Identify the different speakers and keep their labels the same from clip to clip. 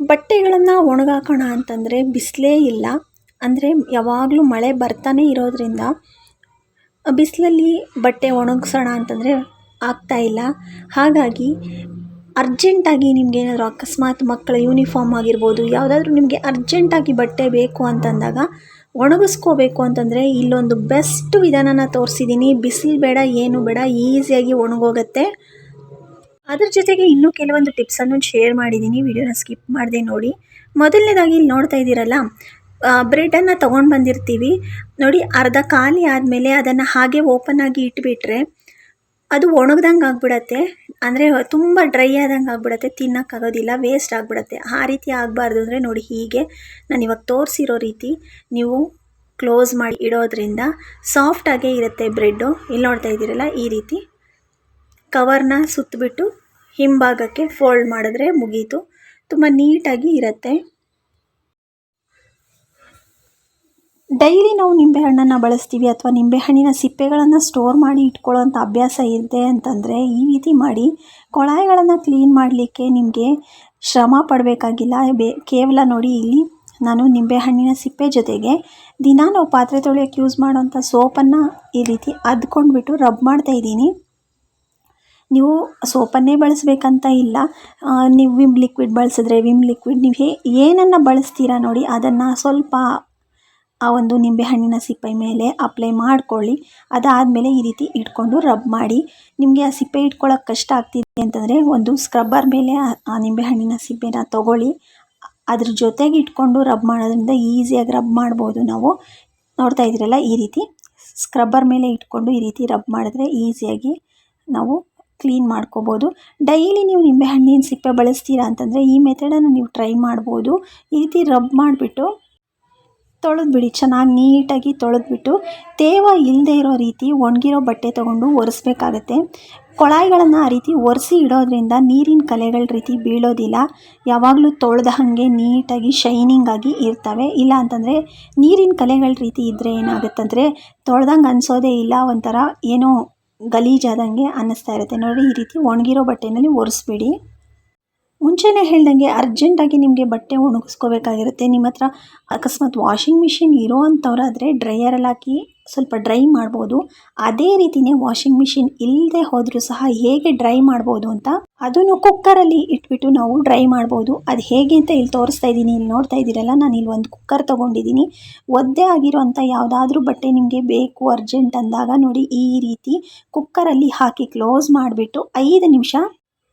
Speaker 1: ಬಟ್ಟೆಗಳನ್ನು ಒಣಗಾಕೋಣ ಅಂತಂದರೆ ಬಿಸಿಲೇ ಇಲ್ಲ. ಅಂದರೆ ಯಾವಾಗಲೂ ಮಳೆ ಬರ್ತಾನೆ ಇರೋದರಿಂದ ಬಿಸಿಲಲ್ಲಿ ಬಟ್ಟೆ ಒಣಗಿಸೋಣ ಅಂತಂದರೆ ಆಗ್ತಾಯಿಲ್ಲ ಹಾಗಾಗಿ ಅರ್ಜೆಂಟಾಗಿ ನಿಮಗೆ ಏನಾದರೂ ಅಕಸ್ಮಾತ್ ಮಕ್ಕಳ ಯೂನಿಫಾರ್ಮ್ ಆಗಿರ್ಬೋದು, ಯಾವುದಾದ್ರೂ ನಿಮಗೆ ಅರ್ಜೆಂಟಾಗಿ ಬಟ್ಟೆ ಬೇಕು ಅಂತಂದಾಗ ಒಣಗಿಸ್ಕೋಬೇಕು ಅಂತಂದರೆ ಇಲ್ಲೊಂದು ಬೆಸ್ಟ್ ವಿಧಾನನ ತೋರಿಸಿದ್ದೀನಿ ಬಿಸಿಲು ಬೇಡ, ಏನು ಬೇಡ, ಈಸಿಯಾಗಿ ಒಣಗೋಗುತ್ತೆ. ಅದ್ರ ಜೊತೆಗೆ ಇನ್ನೂ ಕೆಲವೊಂದು ಟಿಪ್ಸನ್ನು ಶೇರ್ ಮಾಡಿದ್ದೀನಿ. ವಿಡಿಯೋನ ಸ್ಕಿಪ್ ಮಾಡಿದೆ ನೋಡಿ. ಮೊದಲನೇದಾಗಿ ಇಲ್ಲಿ ನೋಡ್ತಾ ಇದ್ದೀರಲ್ಲ ಬ್ರೆಡನ್ನು ತೊಗೊಂಡು ಬಂದಿರ್ತೀವಿ. ನೋಡಿ, ಅರ್ಧ ಖಾಲಿ ಆದಮೇಲೆ ಅದನ್ನು ಹಾಗೆ ಓಪನ್ ಆಗಿ ಇಟ್ಬಿಟ್ರೆ ಅದು ಒಣಗ್ದಂಗೆ ಆಗ್ಬಿಡತ್ತೆ. ಅಂದರೆ ತುಂಬ ಡ್ರೈ ಆದಂಗೆ ಆಗ್ಬಿಡತ್ತೆ ತಿನ್ನೋಕ್ಕಾಗೋದಿಲ್ಲ ವೇಸ್ಟ್ ಆಗಿಬಿಡತ್ತೆ. ಆ ರೀತಿ ಆಗಬಾರ್ದು ಅಂದರೆ ನೋಡಿ ಹೀಗೆ ನಾನು ಇವಾಗ ತೋರಿಸಿರೋ ರೀತಿ ನೀವು ಕ್ಲೋಸ್ ಮಾಡಿ ಇಡೋದ್ರಿಂದ ಸಾಫ್ಟಾಗೇ ಇರುತ್ತೆ ಬ್ರೆಡ್ಡು. ಇಲ್ಲಿ ನೋಡ್ತಾ ಇದ್ದೀರಲ್ಲ, ಈ ರೀತಿ ಕವರ್ನ ಸುತ್ತಬಿಟ್ಟು ಹಿಂಭಾಗಕ್ಕೆ ಫೋಲ್ಡ್ ಮಾಡಿದ್ರೆ ಮುಗೀತು. ತುಂಬ ನೀಟಾಗಿ ಇರುತ್ತೆ. ಡೈಲಿ ನಾವು ನಿಂಬೆಹಣ್ಣನ್ನು ಬಳಸ್ತೀವಿ ಅಥವಾ ನಿಂಬೆಹಣ್ಣಿನ ಸಿಪ್ಪೆಗಳನ್ನು ಸ್ಟೋರ್ ಮಾಡಿ ಇಟ್ಕೊಳ್ಳೋಂಥ ಅಭ್ಯಾಸ ಇದೆ ಅಂತಂದರೆ ಈ ರೀತಿ ಮಾಡಿ ಕೊಳಾಯಿಗಳನ್ನು ಕ್ಲೀನ್ ಮಾಡಲಿಕ್ಕೆ ನಿಮಗೆ ಶ್ರಮ ಪಡಬೇಕಾಗಿಲ್ಲ. ಬೇ, ಕೇವಲ ನೋಡಿ ಇಲ್ಲಿ ನಾನು ನಿಂಬೆಹಣ್ಣಿನ ಸಿಪ್ಪೆ ಜೊತೆಗೆ ದಿನ ನಾವು ಪಾತ್ರೆ ತೊಳೆಯೋಕ್ಕೆ ಯೂಸ್ ಮಾಡೋವಂಥ ಸೋಪನ್ನು ಈ ರೀತಿ ಅದ್ಕೊಂಡ್ಬಿಟ್ಟು ರಬ್ ಮಾಡ್ತಾ ಇದ್ದೀನಿ. ನೀವು ಸೋಪನ್ನೇ ಬಳಸಬೇಕಂತ ಇಲ್ಲ. ನೀವು ವಿಮ್ ಲಿಕ್ವಿಡ್ ಬಳಸಿದ್ರೆ ವಿಮ್ ಲಿಕ್ವಿಡ್ ನೀವು ಹೇ, ಏನನ್ನು ಬಳಸ್ತೀರಾ ನೋಡಿ, ಅದನ್ನು ಸ್ವಲ್ಪ ಆ ಒಂದು ನಿಂಬೆಹಣ್ಣಿನ ಸಿಪ್ಪೆ ಮೇಲೆ ಅಪ್ಲೈ ಮಾಡ್ಕೊಳ್ಳಿ. ಅದಾದಮೇಲೆ ಈ ರೀತಿ ಇಟ್ಕೊಂಡು ರಬ್ ಮಾಡಿ. ನಿಮಗೆ ಆ ಸಿಪ್ಪೆ ಇಟ್ಕೊಳ್ಳೋಕೆ ಕಷ್ಟ ಆಗ್ತಿದೆ ಅಂತಂದರೆ ಒಂದು ಸ್ಕ್ರಬ್ಬರ್ ಮೇಲೆ ಆ ನಿಂಬೆಹಣ್ಣಿನ ಸಿಪ್ಪೆನ ತೊಗೊಳ್ಳಿ. ಅದ್ರ ಜೊತೆಗೆ ಇಟ್ಕೊಂಡು ರಬ್ ಮಾಡೋದ್ರಿಂದ ಈಸಿಯಾಗಿ ರಬ್ ಮಾಡ್ಬೋದು ನಾವು. ನೋಡ್ತಾ ಇದ್ದೀರಲ್ಲ, ಈ ರೀತಿ ಸ್ಕ್ರಬ್ಬರ್ ಮೇಲೆ ಇಟ್ಕೊಂಡು ಈ ರೀತಿ ರಬ್ ಮಾಡಿದ್ರೆ ಈಸಿಯಾಗಿ ನಾವು ಕ್ಲೀನ್ ಮಾಡ್ಕೋಬೋದು. ಡೈಲಿ ನೀವು ನಿಂಬೆಹಣ್ಣಿನ ಸಿಪ್ಪೆ ಬಳಸ್ತೀರಾ ಅಂತಂದರೆ ಈ ಮೆಥಡನ್ನು ನೀವು ಟ್ರೈ ಮಾಡ್ಬೋದು. ಈ ರೀತಿ ರಬ್ ಮಾಡಿಬಿಟ್ಟು ತೊಳೆದ್ಬಿಡಿ, ಚೆನ್ನಾಗಿ ನೀಟಾಗಿ ತೊಳೆದ್ಬಿಟ್ಟು. ತೇವ ಇಲ್ಲದೆ ಇರೋ ರೀತಿ ಒಣಗಿರೋ ಬಟ್ಟೆ ತೊಗೊಂಡು ಒರೆಸ್ಬೇಕಾಗತ್ತೆ. ಕೊಳಾಯಿಗಳನ್ನು ಆ ರೀತಿ ಒರೆಸಿ ಇಡೋದ್ರಿಂದ ನೀರಿನ ಕಲೆಗಳ ರೀತಿ ಬೀಳೋದಿಲ್ಲ. ಯಾವಾಗಲೂ ತೊಳೆದ ಹಾಗೆ ನೀಟಾಗಿ ಶೈನಿಂಗ್ ಆಗಿ ಇರ್ತವೆ. ಇಲ್ಲ ಅಂತಂದರೆ ನೀರಿನ ಕಲೆಗಳ ರೀತಿ ಇದ್ದರೆ ಏನಾಗುತ್ತಂದರೆ ತೊಳೆದಂಗೆ ಅನಿಸೋದೇ ಇಲ್ಲ. ಒಂಥರ ಏನೋ ಗಲೀಜಾದಂಗೆ ಅನ್ನಿಸ್ತಾ ಇರುತ್ತೆ. ನೋಡಿ ಈ ರೀತಿ ಒಣಗಿರೋ ಬಟ್ಟೆನಲ್ಲಿ ಒರೆಸ್ಬಿಡಿ. ಮುಂಚೆನೇ ಹೇಳ್ದಂಗೆ ಅರ್ಜೆಂಟಾಗಿ ನಿಮಗೆ ಬಟ್ಟೆ ಒಣಗಿಸ್ಕೋಬೇಕಾಗಿರುತ್ತೆ. ನಿಮ್ಮ ಹತ್ರ ಅಕಸ್ಮಾತ್ ವಾಷಿಂಗ್ ಮಿಷಿನ್ ಇರೋ ಅಂಥವ್ರಾದರೆ ಡ್ರೈಯರಲ್ಲಿ ಹಾಕಿ ಸ್ವಲ್ಪ ಡ್ರೈ ಮಾಡ್ಬೋದು. ಅದೇ ರೀತಿಯೇ ವಾಷಿಂಗ್ ಮಿಷಿನ್ ಇಲ್ಲದೆ ಹೋದರೂ ಸಹ ಹೇಗೆ ಡ್ರೈ ಮಾಡ್ಬೋದು ಅಂತ ಅದನ್ನು ಕುಕ್ಕರಲ್ಲಿ ಇಟ್ಬಿಟ್ಟು ನಾವು ಡ್ರೈ ಮಾಡ್ಬೋದು. ಅದು ಹೇಗೆ ಅಂತ ಇಲ್ಲಿ ತೋರಿಸ್ತಾ ಇದ್ದೀನಿ. ಇಲ್ಲಿ ನೋಡ್ತಾ ಇದ್ದೀರಲ್ಲ, ನಾನು ಇಲ್ಲಿ ಒಂದು ಕುಕ್ಕರ್ ತೊಗೊಂಡಿದ್ದೀನಿ. ಒದ್ದೆ ಆಗಿರೋಂಥ ಯಾವುದಾದ್ರೂ ಬಟ್ಟೆ ನಿಮಗೆ ಬೇಕು ಅರ್ಜೆಂಟ್ ಅಂದಾಗ ನೋಡಿ ಈ ರೀತಿ ಕುಕ್ಕರಲ್ಲಿ ಹಾಕಿ ಕ್ಲೋಸ್ ಮಾಡಿಬಿಟ್ಟು ಐದು ನಿಮಿಷ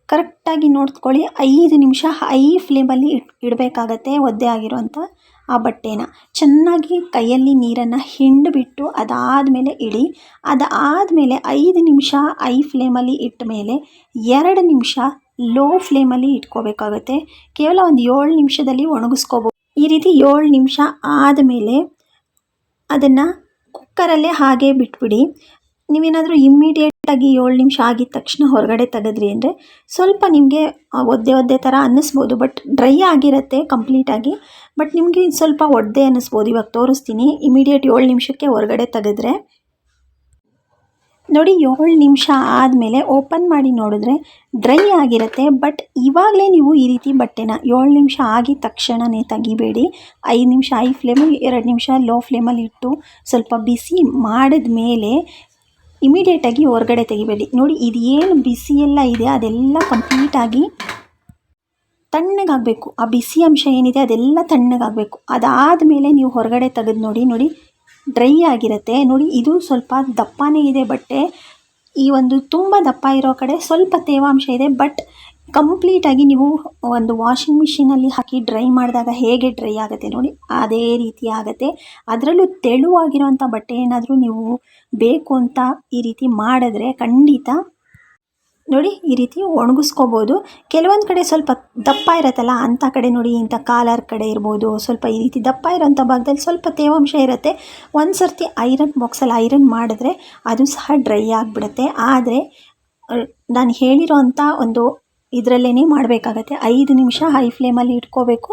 Speaker 1: ಕರೆಕ್ಟಾಗಿ ನೋಡ್ಕೊಳ್ಳಿ. ಐದು ನಿಮಿಷ ಹೈ ಫ್ಲೇಮಲ್ಲಿ ಇಟ್ ಇಡಬೇಕಾಗತ್ತೆ ಒದ್ದೆ ಆಗಿರುವಂಥ ಆ ಬಟ್ಟೆನ. ಚೆನ್ನಾಗಿ ಕೈಯಲ್ಲಿ ನೀರನ್ನು ಹಿಂಡಿಬಿಟ್ಟು ಅದಾದಮೇಲೆ ಇಡಿ ಅದಾದಮೇಲೆ ಐದು ನಿಮಿಷ ಐ ಫ್ಲೇಮಲ್ಲಿ ಇಟ್ಟ ಮೇಲೆ ಎರಡು ನಿಮಿಷ ಲೋ ಫ್ಲೇಮಲ್ಲಿ ಇಟ್ಕೋಬೇಕಾಗತ್ತೆ. ಕೇವಲ ಒಂದು ಏಳು ನಿಮಿಷದಲ್ಲಿ ಒಣಗಿಸ್ಕೋಬೋದು ಈ ರೀತಿ ಏಳು ನಿಮಿಷ ಆದಮೇಲೆ ಅದನ್ನು ಕುಕ್ಕರಲ್ಲೇ ಹಾಗೆ ಬಿಟ್ಬಿಡಿ. ನೀವೇನಾದರೂ ಇಮ್ಮಿಡಿಯೇಟಾಗಿ ಏಳು ನಿಮಿಷ ಆಗಿದ ತಕ್ಷಣ ಹೊರಗಡೆ ತೆಗೆದ್ರಿ ಅಂದರೆ ಸ್ವಲ್ಪ ನಿಮಗೆ ಒದ್ದೆ ಒದ್ದೆ ಥರ ಅನ್ನಿಸ್ಬೋದು. ಬಟ್ ಡ್ರೈ ಆಗಿರುತ್ತೆ ಕಂಪ್ಲೀಟಾಗಿ ಬಟ್ ನಿಮಗೆ ಸ್ವಲ್ಪ ಒದ್ದೆ ಅನ್ನಿಸ್ಬೋದು. ಇವಾಗ ತೋರಿಸ್ತೀನಿ. ಇಮಿಡಿಯೇಟ್ ಏಳು ನಿಮಿಷಕ್ಕೆ ಹೊರಗಡೆ ತೆಗೆದ್ರೆ. ನೋಡಿ, ಏಳು ನಿಮಿಷ ಆದಮೇಲೆ ಓಪನ್ ಮಾಡಿ ನೋಡಿದ್ರೆ ಡ್ರೈ ಆಗಿರುತ್ತೆ. ಬಟ್ ಇವಾಗಲೇ ನೀವು ಈ ರೀತಿ ಬಟ್ಟೆನ ಏಳು ನಿಮಿಷ ಆಗಿದ ತಕ್ಷಣವೇ ತೆಗಿಬೇಡಿ. ಐದು ನಿಮಿಷ ಐ ಫ್ಲೇಮು ಎರಡು ನಿಮಿಷ ಲೋ ಫ್ಲೇಮಲ್ಲಿ ಇಟ್ಟು ಸ್ವಲ್ಪ ಬಿಸಿ ಮಾಡಿದ ಮೇಲೆ ಇಮಿಡಿಯೇಟಾಗಿ ಹೊರಗಡೆ ತೆಗಿಬೇಡಿ. ನೋಡಿ, ಇದು ಏನು ಬಿಸಿ ಎಲ್ಲ ಇದೆ, ಅದೆಲ್ಲ ಕಂಪ್ಲೀಟಾಗಿ ತಣ್ಣಗಾಗಬೇಕು. ಆ ಬಿಸಿ ಅಂಶ ಏನಿದೆ, ಅದೆಲ್ಲ ತಣ್ಣಗಾಗಬೇಕು. ಅದಾದ ಮೇಲೆ ನೀವು ಹೊರಗಡೆ ತೆಗೆದು ನೋಡಿ ನೋಡಿ ಡ್ರೈ ಆಗಿರುತ್ತೆ. ನೋಡಿ, ಇದು ಸ್ವಲ್ಪ ದಪ್ಪನೇ ಇದೆ, ಬಟ್ಟೆ. ಈ ಒಂದು ತುಂಬ ದಪ್ಪ ಇರೋ ಕಡೆ ಸ್ವಲ್ಪ ತೇವಾಂಶ ಇದೆ ಬಟ್ ಕಂಪ್ಲೀಟಾಗಿ ನೀವು ಒಂದು ವಾಷಿಂಗ್ ಮಿಷಿನಲ್ಲಿ ಹಾಕಿ ಡ್ರೈ ಮಾಡಿದಾಗ ಹೇಗೆ ಡ್ರೈ ಆಗುತ್ತೆ ನೋಡಿ, ಅದೇ ರೀತಿ ಆಗುತ್ತೆ. ಅದರಲ್ಲೂ ತೆಳುವಾಗಿರೋಂಥ ಬಟ್ಟೆ ಏನಾದರೂ ನೀವು ಬೇಕು ಅಂತ ಈ ರೀತಿ ಮಾಡಿದ್ರೆ ಖಂಡಿತ ನೋಡಿ ಈ ರೀತಿ ಒಣಗಿಸ್ಕೋಬೋದು. ಕೆಲವೊಂದು ಕಡೆ ಸ್ವಲ್ಪ ದಪ್ಪ ಇರುತ್ತಲ್ಲ ಅಂಥ ಕಡೆ ನೋಡಿ, ಇಂಥ ಕಾಲರ್ ಕಡೆ ಇರ್ಬೋದು, ಸ್ವಲ್ಪ ಈ ರೀತಿ ದಪ್ಪ ಇರೋಂಥ ಭಾಗದಲ್ಲಿ ಸ್ವಲ್ಪ ತೇವಾಂಶ ಇರುತ್ತೆ. ಒಂದು ಸರ್ತಿ ಐರನ್ ಬಾಕ್ಸಲ್ಲಿ ಐರನ್ ಮಾಡಿದ್ರೆ ಅದು ಸಹ ಡ್ರೈ ಆಗಿಬಿಡುತ್ತೆ. ಆದರೆ ನಾನು ಹೇಳಿರೋ ಒಂದು ಇದರಲ್ಲೇ ಮಾಡಬೇಕಾಗತ್ತೆ. ಐದು ನಿಮಿಷ ಹೈ ಫ್ಲೇಮಲ್ಲಿ ಇಟ್ಕೋಬೇಕು.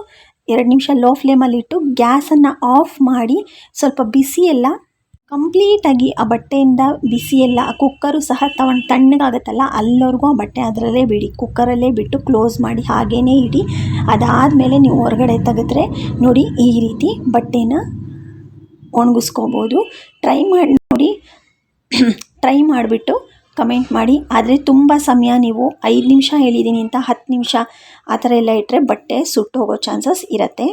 Speaker 1: ಎರಡು ನಿಮಿಷ ಲೋ ಫ್ಲೇಮಲ್ಲಿ ಇಟ್ಟು ಗ್ಯಾಸನ್ನು ಆಫ್ ಮಾಡಿ ಸ್ವಲ್ಪ ಬಿಸಿ ಎಲ್ಲ ಕಂಪ್ಲೀಟಾಗಿ ಆ ಬಟ್ಟೆಯಿಂದ ಬಿಸಿಯೆಲ್ಲ ಆ ಕುಕ್ಕರು ಸಹ ತಗೊಂಡು ತಣ್ಣಗಾಗುತ್ತಲ್ಲ ಅಲ್ಲಿವರೆಗೂ ಆ ಬಟ್ಟೆ ಅದರಲ್ಲೇ ಬಿಡಿ. ಕುಕ್ಕರಲ್ಲೇ ಬಿಟ್ಟು ಕ್ಲೋಸ್ ಮಾಡಿ ಹಾಗೇ ಇಡಿ. ಅದಾದಮೇಲೆ ನೀವು ಹೊರಗಡೆ ತೆಗೆದ್ರೆ ನೋಡಿ ಈ ರೀತಿ ಬಟ್ಟೆನ ಒಣಗಿಸ್ಕೋಬೋದು. ಟ್ರೈ ಮಾಡಿ, ನೋಡಿ ಟ್ರೈ ಮಾಡಿಬಿಟ್ಟು ಕಮೆಂಟ್ ಮಾಡಿ. ಆದರೆ ತುಂಬ ಸಮಯ ನೀವು ಐದು ನಿಮಿಷ ಹೇಳಿದ್ದೀನಿ ಅಂತ ಹತ್ತು ನಿಮಿಷ ಆ ಥರ ಎಲ್ಲ ಇಟ್ಟರೆ ಬಟ್ಟೆ ಸುಟ್ಟೋಗೋ ಚಾನ್ಸಸ್ ಇರುತ್ತೆ.